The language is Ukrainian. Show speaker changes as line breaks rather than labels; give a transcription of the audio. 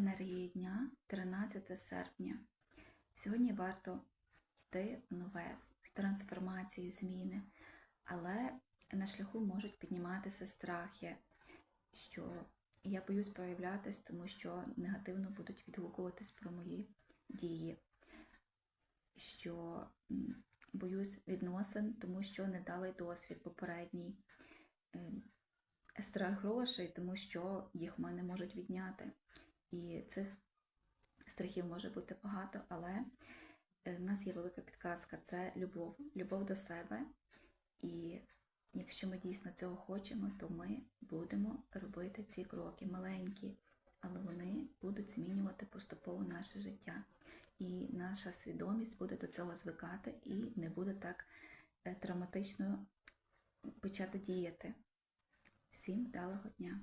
Енергії дня 13 серпня. Сьогодні варто йти в нове, в трансформацію, зміни, але на шляху можуть підніматися страхи, що я боюсь проявлятись, тому що негативно будуть відгукуватись про мої дії, що боюсь відносин, тому що невдалий досвід попередній. Ем, Страх грошей, тому що їх в мене можуть відняти. І цих страхів може бути багато, але е, в нас є велика підказка це любов, любов до себе. І якщо ми дійсно цього хочемо, то ми будемо робити ці кроки маленькі, але вони будуть змінювати поступово наше життя. І наша свідомість буде до цього звикати і не буде так е, травматично почати діяти. Всім вдалого дня!